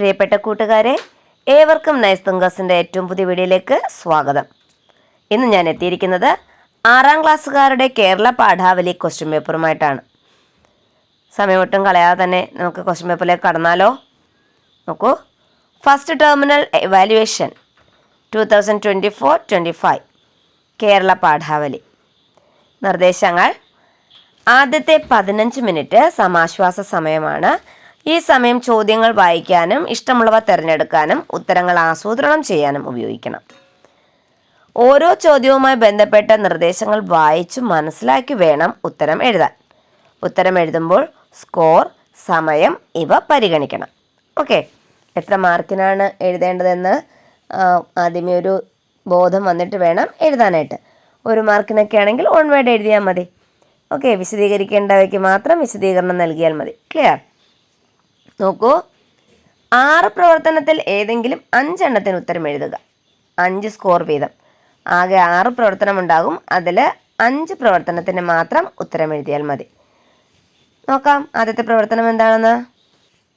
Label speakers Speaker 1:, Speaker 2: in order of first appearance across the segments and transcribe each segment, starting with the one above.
Speaker 1: പ്രിയപ്പെട്ട കൂട്ടുകാരെ ഏവർക്കും നൈസ് ഏറ്റവും പുതിയ വീഡിയോയിലേക്ക് സ്വാഗതം. ഇന്ന് ഞാൻ എത്തിയിരിക്കുന്നത് ആറാം ക്ലാസ്സുകാരുടെ കേരള പാഠാവലി ക്വസ്റ്റ്യൻ പേപ്പറുമായിട്ടാണ് സമയമൊട്ടും കളയാതെ തന്നെ നമുക്ക് ക്വസ്റ്റ്യൻ പേപ്പറിലേക്ക് കടന്നാലോ? നോക്കൂ. First terminal evaluation two thousand twenty four twenty five Kerala പാഠാവലി. നിർദ്ദേശങ്ങൾ. ആദ്യത്തെ പതിനഞ്ച് മിനിറ്റ് സമാശ്വാസ സമയമാണ്. ഈ സമയം ചോദ്യങ്ങൾ വായിക്കാനും ഇഷ്ടമുള്ളവ തിരഞ്ഞെടുക്കാനും ഉത്തരങ്ങൾ ആസൂത്രണം ചെയ്യാനും ഉപയോഗിക്കണം. ഓരോ ചോദ്യവുമായി ബന്ധപ്പെട്ട നിർദ്ദേശങ്ങൾ വായിച്ചു മനസ്സിലാക്കി വേണം ഉത്തരം എഴുതാൻ. ഉത്തരം എഴുതുമ്പോൾ സ്കോർ സമയം ഇവ പരിഗണിക്കണം. ഓക്കെ. എത്ര മാർക്കിനാണ് എഴുതേണ്ടതെന്ന് ആദ്യമേ ഒരു ബോധം വന്നിട്ട് വേണം എഴുതാനായിട്ട്. ഒരു മാർക്കിനൊക്കെ ആണെങ്കിൽ ഓൺവേഡ് എഴുതിയാൽ മതി. ഓക്കെ. വിശദീകരിക്കേണ്ടവയ്ക്ക് മാത്രം വിശദീകരണം നൽകിയാൽ മതി. ക്ലിയർ നോക്കൂ. ആറ് പ്രവർത്തനത്തിൽ ഏതെങ്കിലും അഞ്ചെണ്ണത്തിന് ഉത്തരം എഴുതുക. അഞ്ച് സ്കോർ വീതം. ആകെ ആറ് പ്രവർത്തനം ഉണ്ടാകും. അതിൽ അഞ്ച് പ്രവർത്തനത്തിന് മാത്രം ഉത്തരം എഴുതിയാൽ മതി. നോക്കാം. ആദ്യത്തെ പ്രവർത്തനം എന്താണെന്ന്?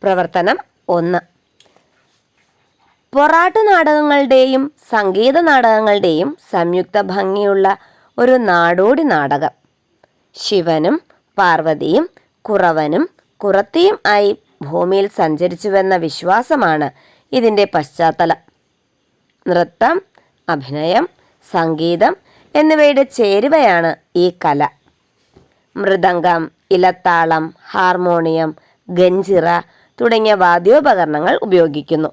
Speaker 1: പ്രവർത്തനം ഒന്ന്. പൊറാട്ട് നാടകങ്ങളുടെയും സംഗീത നാടകങ്ങളുടെയും സംയുക്ത ഭംഗിയുള്ള ഒരു നാടോടി നാടകം. ശിവനും പാർവതിയും കുറവനും കുറത്തിയും ആയി ഭൂമിയിൽ സഞ്ചരിച്ചുവെന്ന വിശ്വാസമാണ് ഇതിന്റെ പശ്ചാത്തലം. നൃത്തം അഭിനയം സംഗീതം എന്നിവയുടെ ചേരുവയാണ് ഈ കല. മൃദംഗം ഇലത്താളം ഹാർമോണിയം ഗഞ്ചിറ തുടങ്ങിയ വാദ്യോപകരണങ്ങൾ ഉപയോഗിക്കുന്നു.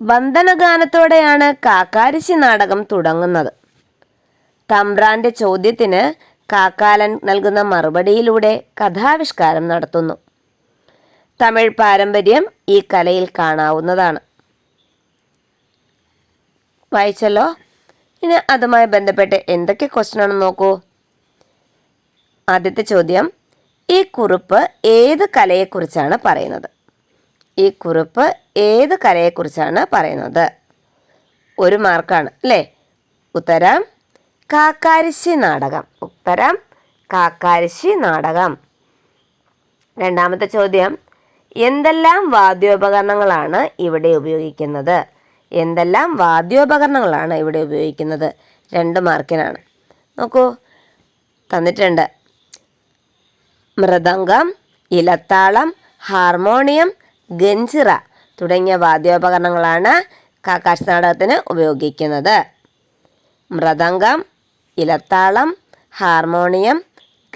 Speaker 1: വന്ദനഗാനത്തോടെയാണ് കാക്കാരിശി നാടകം തുടങ്ങുന്നത്. തമ്പ്രാന്റെ ചോദ്യത്തിന് കാക്കാലൻ നൽകുന്ന മറുപടിയിലൂടെ കഥാവിഷ്കാരം നടത്തുന്നു. തമിഴ് പാരമ്പര്യം ഈ കലയിൽ കാണാവുന്നതാണ്. വായിച്ചല്ലോ? ഇനി അതുമായി ബന്ധപ്പെട്ട് എന്തൊക്കെ ക്വസ്റ്റ്യൻ ആണെന്ന് നോക്കൂ. ആദ്യത്തെ ചോദ്യം ഈ കുറിപ്പ് ഏത് കലയെക്കുറിച്ചാണ് പറയുന്നത്? ഈ കുറിപ്പ് ഏത് കലയെക്കുറിച്ചാണ് പറയുന്നത്? ഒരു മാർക്കാണ് അല്ലേ? ഉത്തരം കാക്കാരിശി നാടകം. ഉത്തരം കാക്കാരിശി നാടകം. രണ്ടാമത്തെ ചോദ്യം എന്തെല്ലാം വാദ്യോപകരണങ്ങളാണ് ഇവിടെ ഉപയോഗിക്കുന്നത്? എന്തെല്ലാം വാദ്യോപകരണങ്ങളാണ് ഇവിടെ ഉപയോഗിക്കുന്നത്? രണ്ട് മാർക്കിനാണ്. നോക്കൂ. തന്നിട്ടുണ്ട്. മൃദംഗം ഇലത്താളം ഹാർമോണിയം ഗഞ്ചിറ തുടങ്ങിയ വാദ്യോപകരണങ്ങളാണ് കാക്കാശ് നാടകത്തിന് ഉപയോഗിക്കുന്നത്. മൃദംഗം ഇലത്താളം ഹാർമോണിയം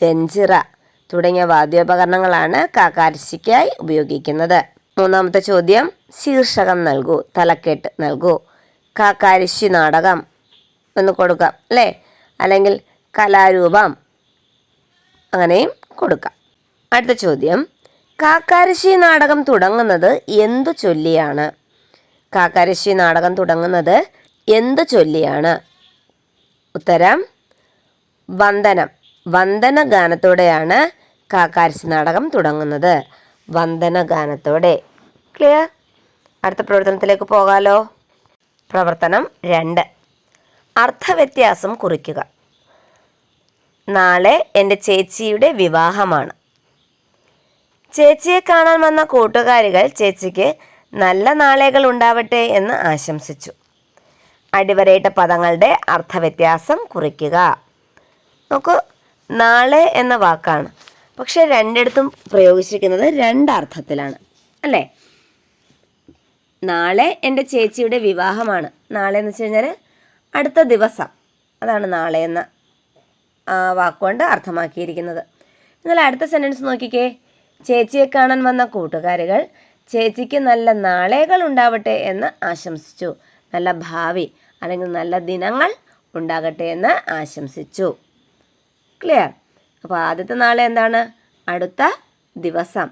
Speaker 1: ഗഞ്ചിറ തുടങ്ങിയ വാദ്യോപകരണങ്ങളാണ് കാക്കാരശിക്കായി ഉപയോഗിക്കുന്നത്. മൂന്നാമത്തെ ചോദ്യം ശീർഷകം നൽകൂ തലക്കെട്ട് നൽകൂ. കാക്കാരിശി നാടകം എന്ന് കൊടുക്കാം അല്ലേ? അല്ലെങ്കിൽ കലാരൂപം അങ്ങനെയും കൊടുക്കാം. അടുത്ത ചോദ്യം കാക്കാരശി നാടകം തുടങ്ങുന്നത് എന്തു ചൊല്ലിയാണ്? കാക്കാരശി നാടകം തുടങ്ങുന്നത് എന്തു ചൊല്ലിയാണ്? ഉത്തരം വന്ദനം. വന്ദന ഗാനത്തോടെയാണ് കാക്കാരശ്ശി നാടകം തുടങ്ങുന്നത്. വന്ദന ഗാനത്തോടെ ക്ലിയർ അടുത്ത പ്രവർത്തനത്തിലേക്ക് പോകാലോ. പ്രവർത്തനം രണ്ട്. അർത്ഥവ്യത്യാസം കുറിക്കുക. നാളെ എന്റെ ചേച്ചിയുടെ വിവാഹമാണ്. ചേച്ചിയെ കാണാൻ വന്ന കൂട്ടുകാരികൾ ചേച്ചിക്ക് നല്ല നാളേകൾ ഉണ്ടാവട്ടെ എന്ന് ആശംസിച്ചു. അടിവരയിട്ട പദങ്ങളുടെ അർത്ഥവ്യത്യാസം കുറിക്കുക. നോക്കൂ നാളെ എന്ന വാക്കാണ്. പക്ഷെ രണ്ടിടത്തും പ്രയോഗിച്ചിരിക്കുന്നത് രണ്ടർത്ഥത്തിലാണ്. അല്ലേ? നാളെ എന്റെ ചേച്ചിയുടെ വിവാഹമാണ്. നാളെ എന്ന് വെച്ച് കഴിഞ്ഞാൽ അടുത്ത ദിവസം. അതാണ് നാളെ എന്ന ആ വാക്കുകൊണ്ട് അർത്ഥമാക്കിയിരിക്കുന്നത്. എന്നാൽ അടുത്ത സെന്റൻസ് നോക്കിക്കേ. ചേച്ചിയെ കാണാൻ വന്ന കൂട്ടുകാരികൾ ചേച്ചിക്ക് നല്ല നാളേകൾ ഉണ്ടാവട്ടെ എന്ന് ആശംസിച്ചു. നല്ല ഭാവി അല്ലെങ്കിൽ നല്ല ദിനങ്ങൾ ഉണ്ടാകട്ടെ എന്ന് ആശംസിച്ചു. ക്ലിയർ അപ്പോൾ ആദ്യത്തെ നാളെ എന്താണ്? അടുത്ത ദിവസം.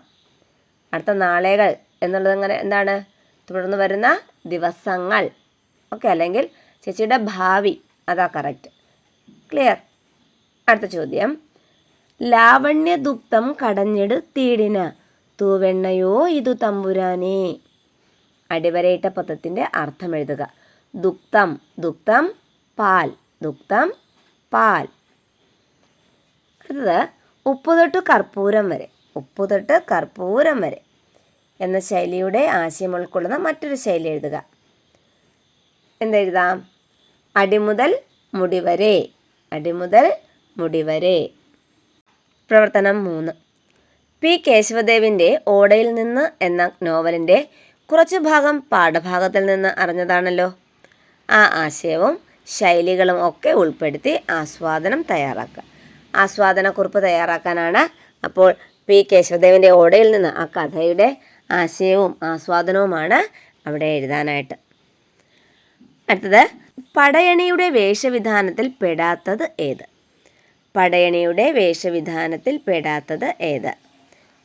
Speaker 1: അടുത്ത നാളേകൾ എന്നുള്ളത് എങ്ങനെ എന്താണ്? തുടർന്ന് വരുന്ന ദിവസങ്ങൾ. ഓക്കെ അല്ലെങ്കിൽ ചേച്ചിയുടെ ഭാവി. അതാ കറക്റ്റ് ക്ലിയർ അടുത്ത ചോദ്യം. ലാവണ്യ ദുപ്തം കടഞ്ഞിട് തീടിന്. തൂവെണ്ണയോ ഇതു തമ്പുരാനേ. അടിവരയിട്ട പദത്തിന്റെ അർത്ഥം എഴുതുക. ദുക്തം ദുക്തം പാൽ. ദുക്തം പാൽ. അടുത്തത് ഉപ്പ് തൊട്ട് കർപ്പൂരം വരെ. ഉപ്പ് തൊട്ട് കർപ്പൂരം വരെ. എന്ന ശൈലിയുടെ ആശയം ഉൾക്കൊള്ളുന്ന മറ്റൊരു ശൈലി എഴുതുക. എന്തെഴുതാം അടിമുതൽ മുടിവരെ അടിമുതൽ മുടിവരെ പ്രവർത്തനം മൂന്ന്. പി. കേശവദേവിന്റെ ഓടയിൽ നിന്ന് എന്ന നോവലിന്റെ കുറച്ച് ഭാഗം പാഠഭാഗത്തിൽ നിന്ന് അറിഞ്ഞതാണല്ലോ. ആ ആശയവും ശൈലികളും ഒക്കെ ഉൾപ്പെടുത്തി ആസ്വാദനം തയ്യാറാക്കുക. ആസ്വാദനക്കുറിപ്പ് തയ്യാറാക്കാനാണ്. അപ്പോൾ പി കേശവദേവന്റെ ഓടയിൽ നിന്ന് ആ കഥയുടെ ആശയവും ആസ്വാദനവുമാണ് അവിടെ എഴുതാനായിട്ട്. അടുത്തത് പടയണിയുടെ വേഷവിധാനത്തിൽ പെടാത്തത് ഏത്? പടയണിയുടെ വേഷവിധാനത്തിൽ പെടാത്തത് ഏത്?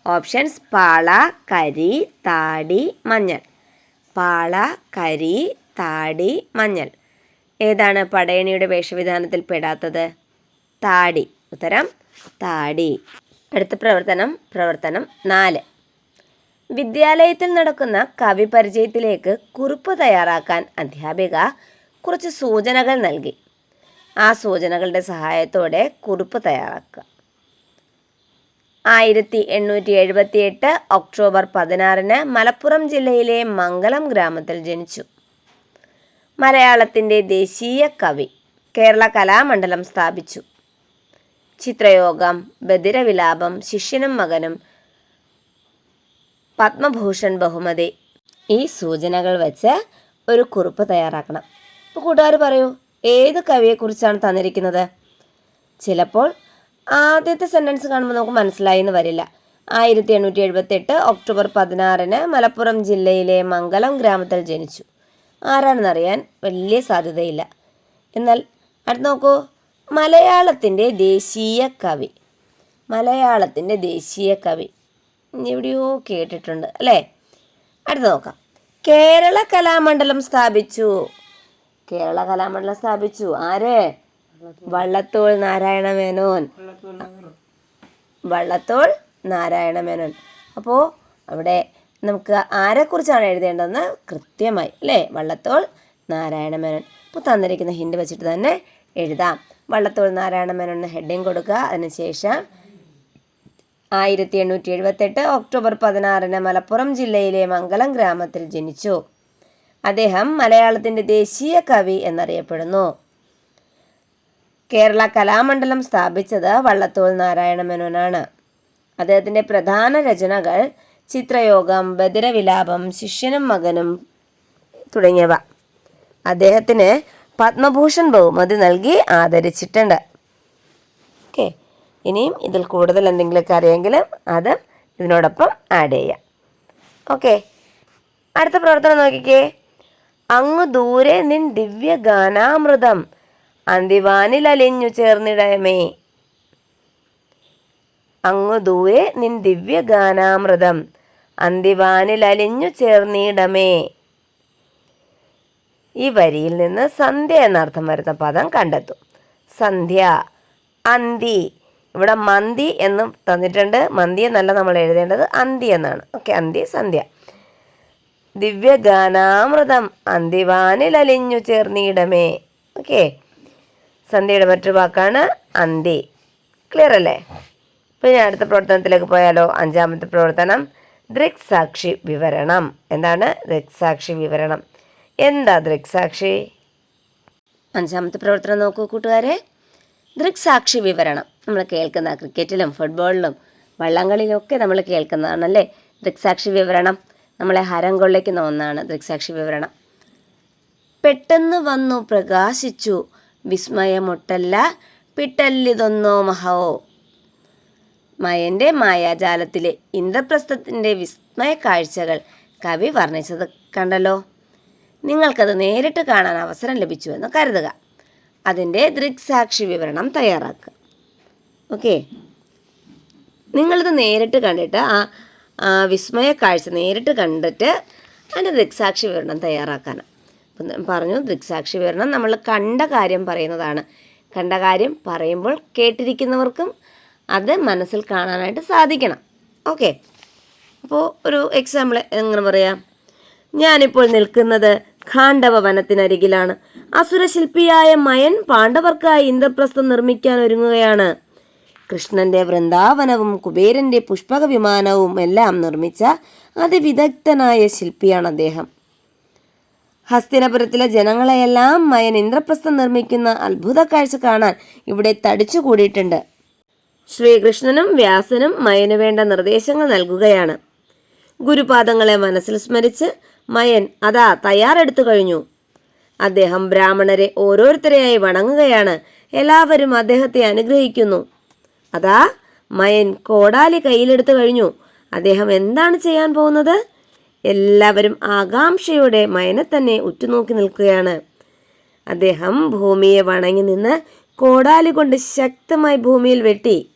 Speaker 1: ഓപ്ഷൻസ് പാള കരി താടി മഞ്ഞൾ. പാള കരി താടി മഞ്ഞൾ. ഏതാണ് പടയണിയുടെ വേഷവിധാനത്തിൽ പെടാത്തത്? താടി. ഉത്തരം താടി. അടുത്ത പ്രവർത്തനം പ്രവർത്തനം നാല്. വിദ്യാലയത്തിൽ നടക്കുന്ന കവി പരിചയത്തിലേക്ക് കുറിപ്പ് തയ്യാറാക്കാൻ അധ്യാപിക കുറച്ച് സൂചനകൾ നൽകി. ആ സൂചനകളുടെ സഹായത്തോടെ കുറിപ്പ് തയ്യാറാക്കുക. ആയിരത്തി എണ്ണൂറ്റി എഴുപത്തി എട്ട് ഒക്ടോബർ പതിനാറിന് മലപ്പുറം ജില്ലയിലെ മംഗലം ഗ്രാമത്തിൽ ജനിച്ചു. മലയാളത്തിന്റെ ദേശീയ കവി കേരള കലാമണ്ഡലം സ്ഥാപിച്ചു. ചിത്രയോഗം ബദിരവിലാപം ശിഷ്യനും മകനും പത്മഭൂഷൺ ബഹുമതി. ഈ സൂചനകൾ വെച്ച് ഒരു കുറിപ്പ് തയ്യാറാക്കണം. ഇപ്പോൾ കൂട്ടുകാർ പറയൂ ഏത് കവിയെക്കുറിച്ചാണ് തന്നിരിക്കുന്നത്? ചിലപ്പോൾ ആദ്യത്തെ സെന്റൻസ് കാണുമ്പോൾ നമുക്ക് മനസ്സിലായി എന്ന് വരില്ല. ആയിരത്തി എണ്ണൂറ്റി എഴുപത്തി എട്ട് ഒക്ടോബർ പതിനാറിന് മലപ്പുറം ജില്ലയിലെ മംഗലം ഗ്രാമത്തിൽ ജനിച്ചു. ആരാണെന്നറിയാൻ വലിയ സാധ്യതയില്ല. എന്നാൽ അടുത്ത് നോക്കൂ മലയാളത്തിന്റെ ദേശീയ കവി. മലയാളത്തിന്റെ ദേശീയ കവി. എവിടെയോ കേട്ടിട്ടുണ്ട് അല്ലേ? അടുത്ത് നോക്കാം. കേരള കലാമണ്ഡലം സ്ഥാപിച്ചു. കേരള കലാമണ്ഡലം സ്ഥാപിച്ചു. ആര്? വള്ളത്തോൾ നാരായണ മേനോൻ. വള്ളത്തോൾ നാരായണ മേനോൻ. അപ്പോൾ അവിടെ നമുക്ക് ആരെക്കുറിച്ചാണ് എഴുതേണ്ടതെന്ന് കൃത്യമായി അല്ലേ? വള്ളത്തോൾ നാരായണ മേനോൻ. ഇപ്പോൾ തന്നിരിക്കുന്ന ഹിൻഡ് വെച്ചിട്ട് തന്നെ എഴുതാം. വള്ളത്തോൾ നാരായണ മേനോന് ഹെഡിങ് കൊടുക്കുക. അതിനുശേഷം ആയിരത്തി എണ്ണൂറ്റി എഴുപത്തെട്ട് ഒക്ടോബർ പതിനാറിന് മലപ്പുറം ജില്ലയിലെ മംഗലം ഗ്രാമത്തിൽ ജനിച്ചു. അദ്ദേഹം മലയാളത്തിന്റെ ദേശീയ കവി എന്നറിയപ്പെടുന്നു. കേരള കലാമണ്ഡലം സ്ഥാപിച്ചത് വള്ളത്തോൾ നാരായണ മേനോനാണ്. അദ്ദേഹത്തിന്റെ പ്രധാന രചനകൾ ചിത്രയോഗം ബദിരവിലാപം ശിഷ്യനും മകനും തുടങ്ങിയവ. അദ്ദേഹത്തിന് പത്മഭൂഷൺ ബഹുമതി നൽകി ആദരിച്ചിട്ടുണ്ട്. ഓക്കെ ഇനിയും ഇതിൽ കൂടുതൽ എന്തെങ്കിലുമൊക്കെ അറിയെങ്കിലും അത് ഇതിനോടൊപ്പം ആഡ് ചെയ്യാം. ഓക്കെ അടുത്ത പ്രവർത്തനം നോക്കിക്കേ. അങ്ങ് ദൂരെ നിൻ ദിവ്യ ഗാനാമൃതം അന്തിവാനിൽ അലിഞ്ഞു ചേർന്നിടമേ അങ്ങു ദൂരെ നിൻ ദിവ്യ ഗാനാമൃതം അന്തിവാനിൽ അലിഞ്ഞു ചേർന്നിടമേ. ഈ വരിയിൽ നിന്ന് സന്ധ്യ എന്നർത്ഥം വരുന്ന പദം കണ്ടെത്തും. സന്ധ്യ അന്തി. ഇവിടെ മന്തി എന്നും തന്നിട്ടുണ്ട്. മന്തി എന്നല്ല നമ്മൾ എഴുതേണ്ടത് അന്തി എന്നാണ്. ഓക്കെ അന്തി സന്ധ്യ. ദിവ്യഗാനാമൃതം അന്തിവാനിൽ അലിഞ്ഞു ചേർന്നിടമേ. ഓക്കെ സന്ധ്യയുടെ മറ്റൊരു വാക്കാണ് അന്തി. ക്ലിയർ അല്ലേ? ഇപ്പം ഞാൻ അടുത്ത പ്രവർത്തനത്തിലേക്ക് പോയാലോ? അഞ്ചാമത്തെ പ്രവർത്തനം ദൃക്സാക്ഷി വിവരണം. എന്താണ് ദൃക്സാക്ഷി വിവരണം? എന്താ ദൃക്സാക്ഷി? അഞ്ചാമത്തെ പ്രവർത്തനം നോക്കൂ കൂട്ടുകാരെ. ദൃക്സാക്ഷി വിവരണം. നമ്മൾ കേൾക്കുന്ന ക്രിക്കറ്റിലും ഫുട്ബോളിലും വള്ളംകളിയിലൊക്കെ നമ്മൾ കേൾക്കുന്നതാണല്ലേ? ദൃക്സാക്ഷി വിവരണം. നമ്മളെ ഹരം കൊള്ളിക്കുന്ന ഒന്നാണ് ദൃക്സാക്ഷി വിവരണം. പെട്ടെന്ന് വന്നു പ്രകാശിച്ചു. വിസ്മയമൊട്ടല്ല പിട്ടല്ലിതൊന്നോ മഹവോ. മയന്റെ മായാജാലത്തിലെ ഇന്ദ്രപ്രസ്ഥത്തിന്റെ വിസ്മയ കാഴ്ചകൾ കവി വർണിച്ചത് കണ്ടല്ലോ. നിങ്ങൾക്കത് നേരിട്ട് കാണാൻ അവസരം ലഭിച്ചുവെന്ന് കരുതുക. അതിന്റെ ദൃക്സാക്ഷി വിവരണം തയ്യാറാക്കുക. ഓക്കെ? നിങ്ങളിത് നേരിട്ട് കണ്ടിട്ട് ആ വിസ്മയ കാഴ്ച നേരിട്ട് കണ്ടിട്ട് അതിന്റെ ദൃക്സാക്ഷി വിവരണം ഞാൻ പറഞ്ഞു ദൃക്സാക്ഷി വിവരണം നമ്മൾ കണ്ട കാര്യം പറയുന്നതാണ്. കണ്ട കാര്യം പറയുമ്പോൾ കേട്ടിരിക്കുന്നവർക്കും അത് മനസ്സിൽ കാണാനായിട്ട് സാധിക്കണം. ഓക്കെ? അപ്പോൾ ഒരു എക്സാമ്പിൾ എങ്ങനെ പറയാം? ഞാനിപ്പോൾ നിൽക്കുന്നത് ഖാണ്ഡവ വനത്തിനരികിലാണ് അസുരശില്പിയായ മയൻ പാണ്ഡവർക്കായി ഇന്ദ്രപ്രസ്ഥം നിർമ്മിക്കാൻ ഒരുങ്ങുകയാണ്. കൃഷ്ണന്റെ വൃന്ദാവനവും കുബേരന്റെ പുഷ്പക വിമാനവും എല്ലാം നിർമ്മിച്ച അതിവിദഗ്ധനായ ശില്പിയാണ് അദ്ദേഹം. ഹസ്തിനപുരത്തിലെ ജനങ്ങളെയെല്ലാം മയൻ ഇന്ദ്രപ്രസ്ഥം നിർമ്മിക്കുന്ന അത്ഭുത കാഴ്ച കാണാൻ ഇവിടെ തടിച്ചുകൂടിയിട്ടുണ്ട്. ശ്രീകൃഷ്ണനും വ്യാസനും മയന് വേണ്ട നിർദ്ദേശങ്ങൾ നൽകുകയാണ്. ഗുരുപാദങ്ങളെ മനസ്സിൽ സ്മരിച്ച് മയൻ അതാ തയ്യാറെടുത്തു കഴിഞ്ഞു. അദ്ദേഹം ബ്രാഹ്മണരെ ഓരോരുത്തരെയായി വണങ്ങുകയാണ്. എല്ലാവരും അദ്ദേഹത്തെ അനുഗ്രഹിക്കുന്നു. അതാ മയൻ കോടാലി കയ്യിലെടുത്തു കഴിഞ്ഞു. അദ്ദേഹം എന്താണ് ചെയ്യാൻ പോകുന്നത്? എല്ലാവരും ആകാംക്ഷയോടെ മയനെ തന്നെ ഉറ്റുനോക്കി നിൽക്കുകയാണ്. അദ്ദേഹം ഭൂമിയെ വണങ്ങി നിന്ന് കോടാലി കൊണ്ട് ശക്തമായി ഭൂമിയിൽ വെട്ടി.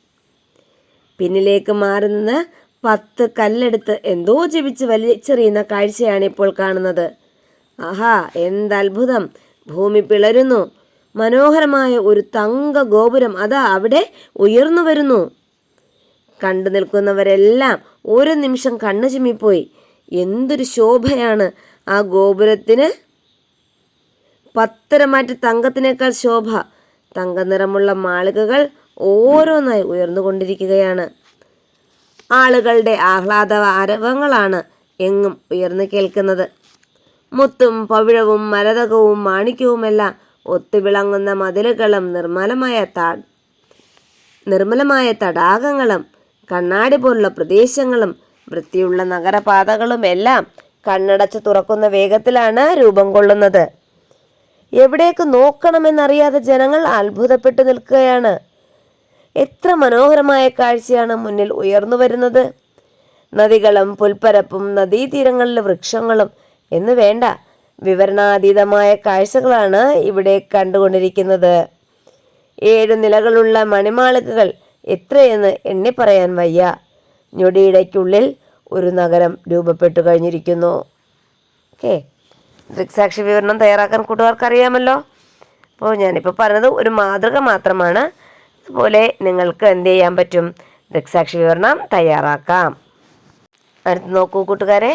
Speaker 1: പിന്നിലേക്ക് മാറി നിന്ന് പത്ത് കല്ലെടുത്ത് എന്തോ ജപിച്ച് വലിച്ചെറിയുന്ന കാഴ്ചയാണ് ഇപ്പോൾ കാണുന്നത്. ആഹാ എന്തത്ഭുതം. ഭൂമി പിളരുന്നു. മനോഹരമായ ഒരു തങ്ക ഗോപുരം അതാ അവിടെ ഉയർന്നു വരുന്നു. കണ്ടു നിൽക്കുന്നവരെല്ലാം ഒരു നിമിഷം കണ്ണു ചിമ്മിപ്പോയി. എന്തൊരു ശോഭയാണ് ആ ഗോപുരത്തിന്. പത്തരമാറ്റ് തങ്കത്തിനേക്കാൾ ശോഭ. തങ്കനിറമുള്ള മാളികകൾ ഓരോന്നായി ഉയർന്നുകൊണ്ടിരിക്കുകയാണ്. ആളുകളുടെ ആഹ്ലാദ ആരവങ്ങളാണ് എങ്ങും ഉയർന്നു കേൾക്കുന്നത്. മുത്തും പവിഴവും മരതകവും മാണിക്യവുമെല്ലാം ഒത്തുവിളങ്ങുന്ന മതിലുകളും നിർമ്മലമായ താ നിർമ്മലമായ തടാകങ്ങളും കണ്ണാടി പോലുള്ള പ്രദേശങ്ങളും വൃത്തിയുള്ള നഗരപാതകളും എല്ലാം കണ്ണടച്ച് തുറക്കുന്ന വേഗത്തിലാണ് രൂപം കൊള്ളുന്നത്. എവിടേക്ക് നോക്കണമെന്നറിയാതെ ജനങ്ങൾ അത്ഭുതപ്പെട്ടു നിൽക്കുകയാണ്. എത്ര മനോഹരമായ കാഴ്ചയാണ് മുന്നിൽ ഉയർന്നു വരുന്നത്. നദികളും പുൽപ്പരപ്പും നദീതീരങ്ങളിലെ വൃക്ഷങ്ങളും എന്ന് വേണ്ട വിവരണാതീതമായ കാഴ്ചകളാണ് ഇവിടെ കണ്ടുകൊണ്ടിരിക്കുന്നത്. ഏഴു നിലകളുള്ള മണിമാളികകൾ എത്രയെന്ന് എണ്ണി പറയാൻ വയ്യ. ഞൊടിയിടയ്ക്കുള്ളിൽ ഒരു നഗരം രൂപപ്പെട്ടു കഴിഞ്ഞിരിക്കുന്നു. ഓക്കെ ദൃക്സാക്ഷി വിവരണം തയ്യാറാക്കാൻ കൂട്ടുകാർക്ക് അറിയാമല്ലോ അപ്പോൾ ഞാനിപ്പോൾ പറഞ്ഞത് ഒരു മാതൃക മാത്രമാണ്. അതുപോലെ നിങ്ങൾക്ക് എന്ത് ചെയ്യാൻ പറ്റും? ദൃക്സാക്ഷി വിവരണം തയ്യാറാക്കാം. അടുത്ത് നോക്കൂ കൂട്ടുകാരെ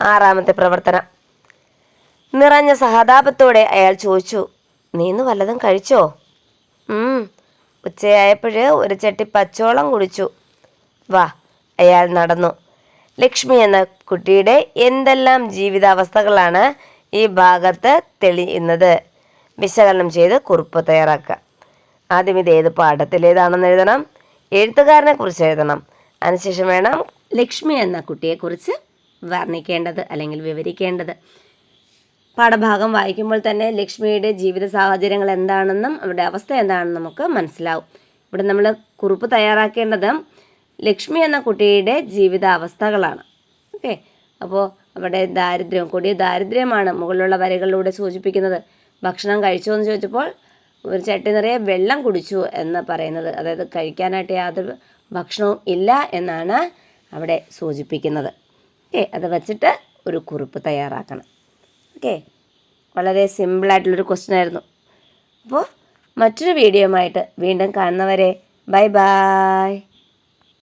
Speaker 1: ആറാമത്തെ പ്രവർത്തനം. നിറഞ്ഞ സഹതാപത്തോടെ അയാൾ ചോദിച്ചു നീ ഇന്ന് വല്ലതും കഴിച്ചോ? ഉച്ചയായപ്പോഴ് ഒരു ചട്ടി പച്ചോളം കുടിച്ചു. വാ അയാൾ നടന്നു. ലക്ഷ്മി എന്ന കുട്ടിയുടെ എന്തെല്ലാം ജീവിതാവസ്ഥകളാണ് ഈ ഭാഗത്ത് തെളിയുന്നത്? വിശകലനം ചെയ്ത് കുറിപ്പ് തയ്യാറാക്കുക. ആദ്യം ഇത് ഏത് പാഠത്തിലേതാണെന്ന് എഴുതണം? എഴുത്തുകാരനെ കുറിച്ച് എഴുതണം. അതിനുശേഷം വേണം ലക്ഷ്മി എന്ന കുട്ടിയെക്കുറിച്ച് വർണിക്കേണ്ടത് അല്ലെങ്കിൽ വിവരിക്കേണ്ടത്. പാഠഭാഗം വായിക്കുമ്പോൾ തന്നെ ലക്ഷ്മിയുടെ ജീവിത സാഹചര്യങ്ങൾ എന്താണെന്നും അവരുടെ അവസ്ഥ എന്താണെന്നും നമുക്ക് മനസ്സിലാവും. ഇവിടെ നമ്മൾ കുറിപ്പ് തയ്യാറാക്കേണ്ടത് ലക്ഷ്മി എന്ന കുട്ടിയുടെ ജീവിത അവസ്ഥകളാണ് ഓക്കെ? അപ്പോൾ അവിടെ ദാരിദ്ര്യം കൊടിയ ദാരിദ്ര്യമാണ് മുകളിലുള്ള വരികളിലൂടെ സൂചിപ്പിക്കുന്നത്. ഭക്ഷണം കഴിച്ചോ എന്ന് ചോദിച്ചപ്പോൾ ഒരു ചട്ടി നിറയെ വെള്ളം കുടിച്ചു എന്ന് പറയുന്നത്. അതായത് കഴിക്കാനായിട്ട് യാതൊരു ഭക്ഷണവും ഇല്ല എന്നാണ് അവിടെ സൂചിപ്പിക്കുന്നത്. ഓക്കെ അത് വച്ചിട്ട് ഒരു കുറിപ്പ് തയ്യാറാക്കണം. ഓക്കെ വളരെ സിമ്പിളായിട്ടുള്ളൊരു ക്വസ്റ്റ്യൻ ആയിരുന്നു. അപ്പോൾ മറ്റൊരു വീഡിയോയുമായിട്ട് വീണ്ടും കാണുന്നവരെ ബൈ ബായ്